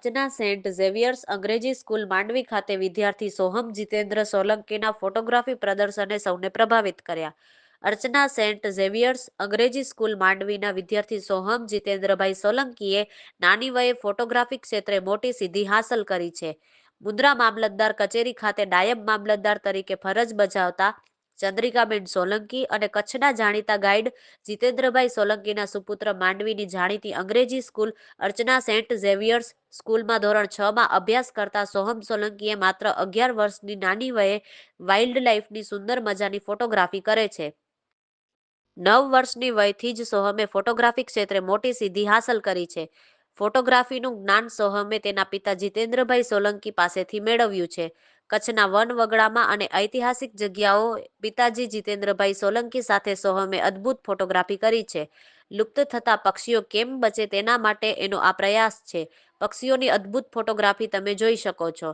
અર્ચના Saint Xavier's અંગ્રેજી school Mandvi ખાતે વિદ્યાર્થી સોહમ જીતેન્દ્ર સોલંકીના ફોટોગ્રાફી પ્રદર્શને સૌને પ્રભાવિત કર્યા. અર્ચના સેન્ટ ઝેવિયર્સ અંગ્રેજી સ્કૂલ માંડવીના વિદ્યાર્થી સોહમ જીતેન્દ્રભાઈ સોલંકીએ નાની વયે ફોટોગ્રાફી ક્ષેત્રે મોટી સિદ્ધિ હાંસલ કરી છે. મુદ્રા મામલતદાર કચેરી ખાતે નાયબ મામલતદાર તરીકે ફરજ બજાવતા ચંદ્રિકાબેન સોલંકી અને કચ્છના જાણીતા ગાઈડ જીતેન્દ્રભાઈ સોલંકીના સુપુત્ર માંડવીની જાણીતી અંગ્રેજી સ્કૂલ અર્ચના સેન્ટ ઝેવિયર્સ સ્કૂલમાં ધોરણ છ માં અભ્યાસ કરતા સોહમ સોલંકીએ માત્ર અગિયાર વર્ષની નાની વયે વાઇલ્ડ લાઈફની સુંદર મજાની ફોટોગ્રાફી કરે છે. નવ વર્ષની વયથી જ સોહમે ફોટોગ્રાફી ક્ષેત્રે મોટી સિદ્ધિ હાંસલ કરી છે. ફોટોગ્રાફીનું જ્ઞાન સોહમે તેના પિતા જીતેન્દ્રભાઈ સોલંકી પાસેથી મેળવ્યું છે. કચ્છના વન વગડામાં અને ઐતિહાસિક જગ્યાઓ પિતાજી જીતેન્દ્રભાઈ સોલંકી સાથે સોહમે અદ્ભુત ફોટોગ્રાફી કરી છે. લુપ્ત થતા પક્ષીઓ કેમ બચે તેના માટે એનો આ પ્રયાસ છે. પક્ષીઓની અદ્ભુત ફોટોગ્રાફી તમે જોઈ શકો છો.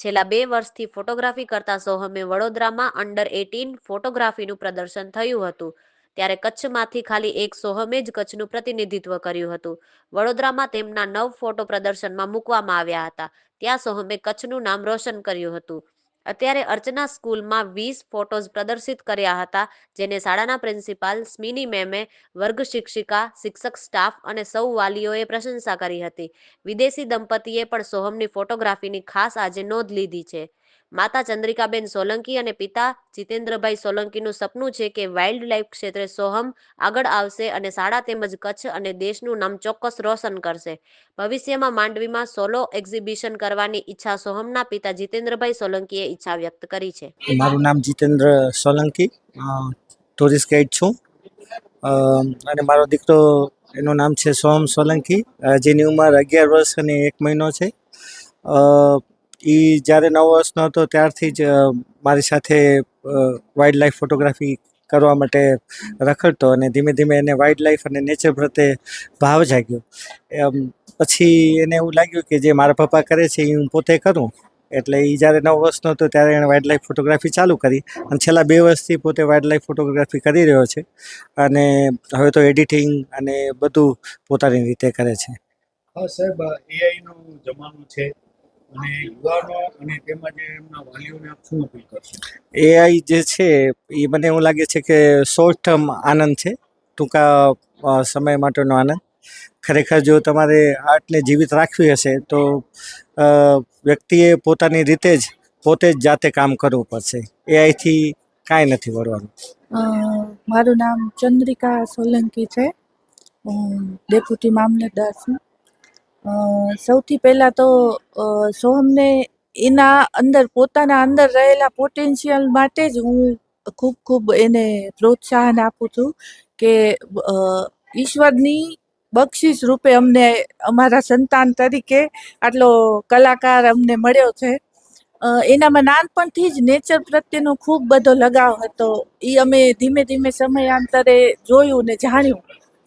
છેલ્લા બે વર્ષથી ફોટોગ્રાફી કરતા સોહમે વડોદરામાં અંડર એટીન ફોટોગ્રાફીનું પ્રદર્શન થયું હતું. ત્યારે કચ્છમાંથી ખાલી એક સોહમે જ કચ્છનું પ્રતિનિધિત્વ કર્યું હતું. વડોદરામાં તેમના નવ ફોટો પ્રદર્શનમાં મૂકવામાં આવ્યા હતા. ત્યાં સોહમે કચ્છનું નામ રોશન કર્યું હતું. અત્યારે અર્ચના સ્કૂલમાં વીસ ફોટોઝ પ્રદર્શિત કર્યા હતા, જેને શાળાના પ્રિન્સિપાલ સ્મિની મેમે, વર્ગ શિક્ષિકા, શિક્ષક સ્ટાફ અને સૌ વાલીઓએ પ્રશંસા કરી હતી. વિદેશી દંપતીએ પણ સોહમની ફોટોગ્રાફીની ખાસ આજે નોંધ લીધી છે. માતા ચંદ્રિકાબેન સોલંકી અને પિતા જીતેન્દ્રભાઈ સોલંકીનું સપનું છે કે વાઇલ્ડ લાઈફ ક્ષેત્રે સોહમ આગળ આવશે અને શાળા તેમજ કચ્છ અને દેશનું નામ ચોક્કસ રોશન કરશે. ભવિષ્યમાં માંડવીમાં સોલો એક્ઝિબિશન કરવાની ઈચ્છા સોહમના પિતા જીતેન્દ્રભાઈ સોલંકીએ ઈચ્છા વ્યક્ત કરી છે. મારું નામ જીતેન્દ્ર સોલંકી ટુરિસ્ટ ગાઈડ છું. અને મારો દીકરો એનું નામ છે સોહમ સોલંકી જેની ઉંમર અગિયાર વર્ષ અને એક મહિનો છે. એ જ્યારે નવ વર્ષનો હતો ત્યારથી જ મારી સાથે વાઇલ્ડ લાઈફ ફોટોગ્રાફી કરવા માટે રખડતો અને ધીમે ધીમે એને વાઇલ્ડ લાઈફ અને નેચર પ્રત્યે ભાવ જાગ્યો. એમ, પછી એને એવું લાગ્યું કે જે મારા પપ્પા કરે છે એ હું પોતે કરું. એટલે એ જ્યારે નવ વર્ષનો હતો ત્યારે એણે વાઇલ્ડ લાઈફ ફોટોગ્રાફી ચાલુ કરી અને છેલ્લા બે વર્ષથી પોતે વાઇલ્ડ લાઈફ ફોટોગ્રાફી કરી રહ્યો છે અને હવે તો એડિટિંગ અને બધું પોતાની રીતે કરે છે. હા સાહેબ એઆઈનો જમાનો છે. અને યુવાનો અને તેમાં જે એમના વાલીઓને આપ શું અપીલ કરશો? એઆઈ જે છે એ મને એવું લાગે છે કે શોર્ટ ટર્મ આનંદ છે ટૂંકા સમય માટેનો આનંદ. ખરેખર જો તમારે આર્ટને જીવિત રાખવી હશે તો વ્યક્તિએ પોતાની રીતે જ પોતે જ જાતે કામ કરવું પડશે. એઆઈથી કાંઈ નથી વળવાનું. મારું નામ ચંદ્રિકા સોલંકી છે. હું ડેપ્યુટી મામલતદાર છું. સૌથી પહેલાં તો સોહમને એના અંદર, પોતાના અંદર રહેલા પોટેન્શિયલ માટે જ હું ખૂબ ખૂબ એને પ્રોત્સાહન આપું છું કે ઈશ્વરની બક્ષિસ રૂપે અમને અમારા સંતાન તરીકે આટલો કલાકાર અમને મળ્યો છે. એનામાં નાનપણથી જ નેચર પ્રત્યેનો ખૂબ બધો લગાવ હતો. એ અમે ધીમે ધીમે સમયાંતરે જોયું ને જાણ્યું.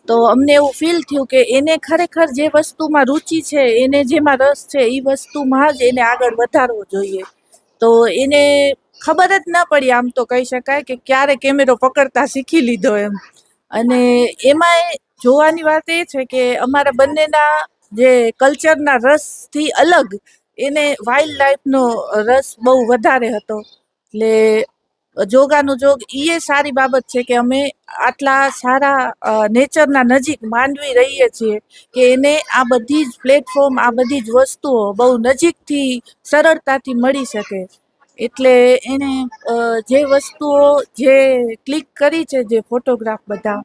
તો અમને એવું ફીલ થયું કે એને ખરેખર જે વસ્તુમાં રુચિ છે, એને જેમાં રસ છે એ વસ્તુમાં જ એને આગળ વધારવો જોઈએ. તો એને ખબર જ ન પડી આમ તો કહી શકાય કે ક્યારે કેમેરો પકડતા શીખી લીધો એમ. અને એમાંય જોવાની વાત એ છે કે અમારા બંનેના જે કલ્ચરના રસથી અલગ એને વાઇલ્ડ લાઈફનો રસ બહુ વધારે હતો. એટલે જોગાનું જોગ એ સારી બાબત છે કે અમે આટલા સારા નેચરના નજીક માનવી રહીએ છીએ કે એને આ બધી જ પ્લેટફોર્મ, આ બધી જ વસ્તુઓ બહુ નજીકથી સરળતાથી મળી શકે. એટલે એને જે વસ્તુઓ જે ક્લિક કરી છે જે ફોટોગ્રાફ બધા,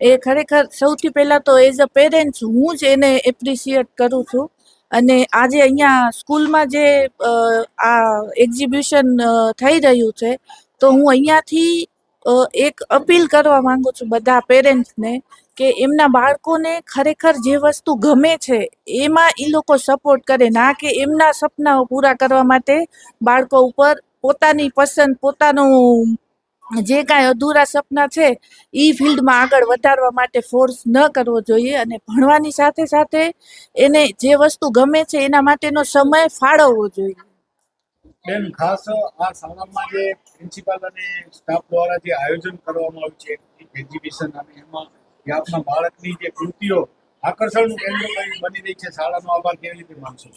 એ ખરેખર સૌથી પહેલાં તો એઝ અ પેરેન્ટ્સ હું જ એને એપ્રિશિએટ કરું છું. અને આજે અહીંયા સ્કૂલમાં જે આ એક્ઝિબિશન થઈ રહ્યું છે તો હું અહીંયાથી એક અપીલ કરવા માંગુ છું બધા પેરેન્ટ્સને કે એમના બાળકોને ખરેખર જે વસ્તુ ગમે છે, એમાં એ લોકો સપોર્ટ કરે, ના કે એમના સપનાઓ પૂરા કરવા માટે બાળકો ઉપર પોતાની પસંદ, પોતાનું જે કાંઈ અધૂરા સપના છે એ ફિલ્ડમાં આગળ વધારવા માટે ફોર્સ ન કરવો જોઈએ અને ભણવાની સાથે સાથે એને જે વસ્તુ ગમે છે, એના માટેનો સમય ફાળવવો જોઈએ. બેન, ખાસ આ શાળામાં જે પ્રિન્સિપાલ અને સ્ટાફ દ્વારા જે આયોજન કરવામાં આવ્યું છે એક્ઝિબિશન અને એમાં જે આપના બાળકની જે કૃતિઓ આકર્ષણનું કેન્દ્ર બની રહી છે. શાળાનો આભાર કેવી રીતે માનશો?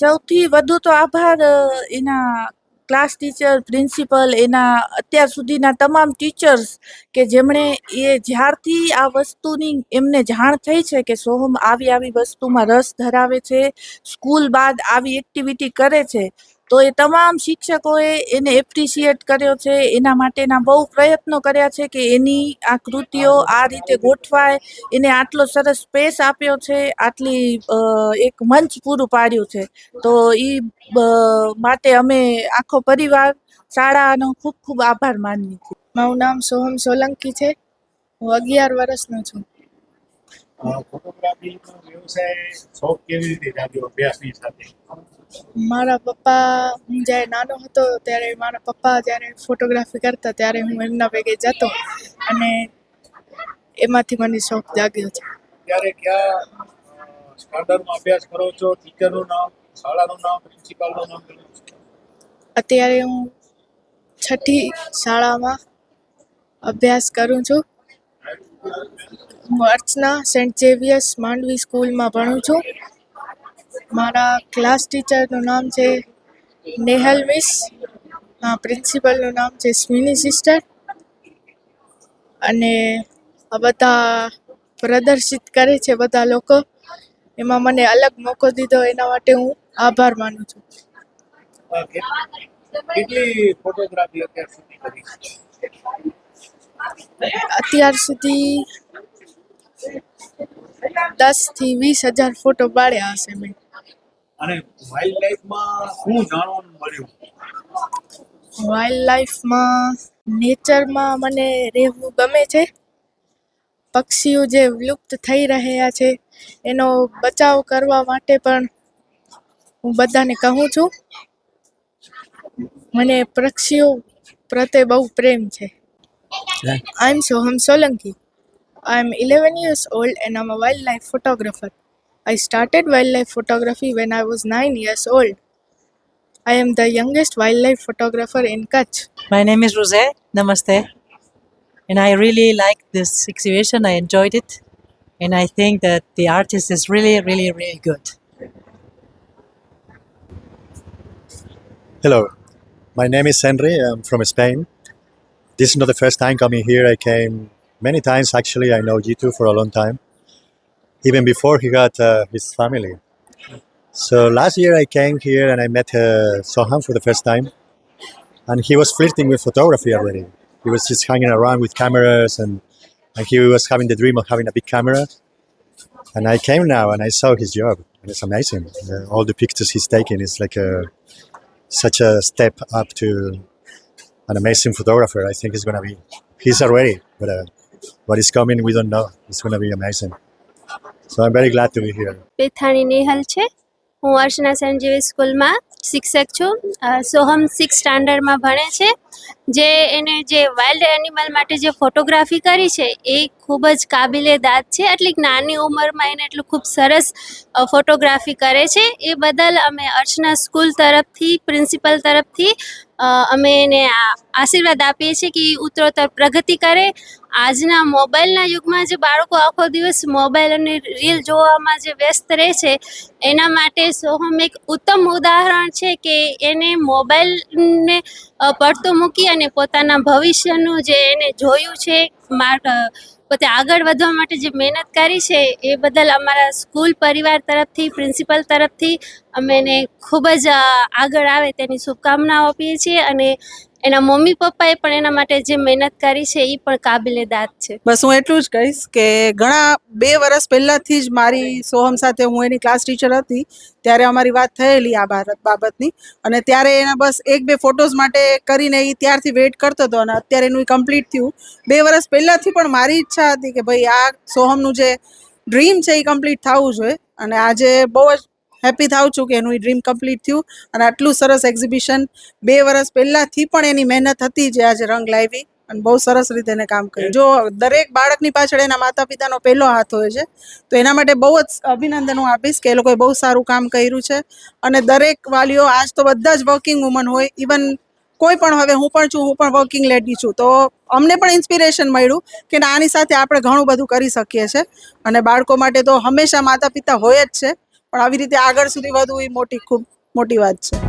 સૌથી વધુ તો આભાર એના ક્લાસ ટીચર પ્રિન્સિપલ એના અત્યાર સુધીના તમામ ટીચર્સ કે જેમણે એ જ્યારથી આ વસ્તુની એમને જાણ થઈ છે કે સોહમ આવી આવી વસ્તુમાં રસ ધરાવે છે, સ્કૂલ બાદ આવી એક્ટિવિટી કરે છે તો એ તમામ શિક્ષકોએ એને એપ્રિશિએટ કર્યો છે. એના માટેના બહુ પ્રયત્નો કર્યા છે કે એની આ કૃતિઓ આ રીતે ગોઠવાય. એને આટલો સરસ સ્પેસ આપ્યો છે આટલી એક મંચ પૂરું પાડ્યું છે. તો એ માટે અમે આખો પરિવાર શાળાનો ખૂબ ખૂબ આભાર માનીએ છીએ. મારું નામ સોહમ સોલંકી છે. હું અગિયાર વર્ષનો છું. ફોટોગ્રાફીનો વ્યવસાય શોખ કેવી રીતે જાગ્યો? અભ્યાસની સાથે? મારા પપ્પા હું જ્યારે નાનો હતો ત્યારે મારા પપ્પા જ્યારે ફોટોગ્રાફી કરતા ત્યારે હું એમના ભેગે જતો અને એમાંથી મને શોખ જાગ્યો છે. ત્યારે ક્યાં સ્ટાન્ડર્ડમાં અભ્યાસ કરો છો? ટીચરનું નામ શાળાનું નામ પ્રિન્સિપાલનું નામ અત્યારે હું છઠ્ઠી શાળામાં અભ્યાસ કરું છું. હું અર્ચના સેન્ટ ઝેવિયર્સ માંડવી સ્કૂલમાં ભણું છું. મારા ક્લાસ ટીચરનું નામ છે નેહલ મિસ પ્રિન્સિપલનું નામ છે સ્મિની સિસ્ટર અને આ બધા પ્રદર્શિત કરે છે બધા લોકો. એમાં મને અલગ મોકો દીધો એના માટે હું આભાર માનું છું. કેટલી ફોટોગ્રાફી અત્યાર સુધી કરી અત્યાર સુધી દસથી વીસ હજાર ફોટો પાડ્યા હશે મેં. અને વાઇલ્ડ લાઈફમાં શું જાણવાનું મળ્યું? વાઇલ્ડ લાઈફમાં નેચરમાં મને રહેવું ગમે છે. પક્ષીઓ જે વિલુપ્ત થઈ રહ્યા છે એનો બચાવ કરવા માટે પણ હું બધાને કહું છું. મને પક્ષીઓ પ્રત્યે બહુ પ્રેમ છે. I am Soham Solanki I am 11 years old and I'm a wildlife photographer. I started wildlife photography when I was 9 years old. I am the youngest wildlife photographer in Kutch. My name is Rosé. Namaste. And I really like this exhibition. I enjoyed it. And I think that the artist is really, really, really good. Hello, my name is Henry. I'm from Spain. This is not the first time coming here. I came many times actually. I know G2 for a long time, even before he got uh, his family. So last year I came here and I met uh, Sohan for the first time, and he was flirting with photography already. He was just hanging around with cameras and, and he was having the dream of having a big camera. And I came now and I saw his job, and it's amazing. Uh, all the pictures he's taking is like a such a step up to an amazing photographer. I think he's gonna be. He's already, but uh, what is coming, we don't know. It's gonna be amazing. So I'm very glad to be here. Pethani Nehal છે. હું અર્ચના Saint જેવી સ્કૂલમાં શિક્ષક છું. Soham six સ્ટાન્ડર્ડમાં ભણે છે. જે એને જે વાઇલ્ડ એનિમલ માટે જે ફોટોગ્રાફી કરી છે, એ ખૂબ જ કાબિલે દાદ છે. એટલી નાની ઉંમરમાં એને એટલું ખૂબ સરસ ફોટોગ્રાફી કરે છે. એ બદલ અમે અર્ચના સ્કૂલ તરફથી પ્રિન્સિપલ તરફથી અમે એને આશીર્વાદ આપીએ છીએ કે ઉત્તરોત્તર પ્રગતિ કરે. આજના મોબાઈલના યુગમાં જે બાળકો આખો દિવસ મોબાઈલ અને રીલ જોવામાં જે વ્યસ્ત રહે છે, એના માટે સોહમ એક ઉત્તમ ઉદાહરણ છે કે એને મોબાઈલને પડતો મૂકી અને પોતાના ભવિષ્યનું જે એને જોયું છે પોતે આગળ વધવા માટે જે મહેનત કરી છે, એ બદલ અમારા સ્કૂલ પરિવાર તરફથી, પ્રિન્સિપલ તરફથી અમે એને ખૂબ જ આગળ આવે તેની શુભકામનાઓ આપીએ છીએ અને એના મમ્મી પપ્પાએ પણ એના માટે જે મહેનત કરી છે એ પણ કાબિલે દાદ છે. બસ હું એટલું જ કહીશ કે ઘણા બે વર્ષ પહેલાંથી જ મારી સોહમ સાથે હું એની ક્લાસ ટીચર હતી, ત્યારે અમારી વાત થયેલી આ ભારત બાબતની. અને ત્યારે એના બસ એક બે ફોટોઝ માટે કરીને એ ત્યારથી વેઇટ કરતો હતો અને અત્યારે એનું કમ્પ્લીટ થયું. બે વર્ષ પહેલાંથી પણ મારી ઈચ્છા હતી કે ભાઈ આ સોહમનું જે ડ્રીમ છે એ કમ્પ્લીટ થવું જોઈએ. અને આજે બહુ જ હેપી થાઉં છું કે એનું એ ડ્રીમ કમ્પ્લીટ થયું. અને આટલું સરસ એક્ઝિબિશન બે વર્ષ પહેલાંથી પણ એની મહેનત હતી જે આજે રંગ લાવી અને બહુ સરસ રીતે એને કામ કર્યું. જો દરેક બાળકની પાછળ એના માતા પિતાનો પહેલો હાથ હોય છે, તો એના માટે બહુ જ અભિનંદન હું આપીશ કે એ લોકોએ બહુ સારું કામ કર્યું છે. અને દરેક વાલીઓ, આજ તો બધા જ વર્કિંગ વુમન હોય ઇવન કોઈ પણ હવે હું પણ છું, હું પણ વર્કિંગ લેડી છું, તો અમને પણ ઇન્સ્પિરેશન મળ્યું કે આની સાથે આપણે ઘણું બધું કરી શકીએ છીએ અને બાળકો માટે તો હંમેશા માતા પિતા હોય જ છે. પણ આવી રીતે આગળ સુધી વધવું એ મોટી ખૂબ મોટી વાત છે.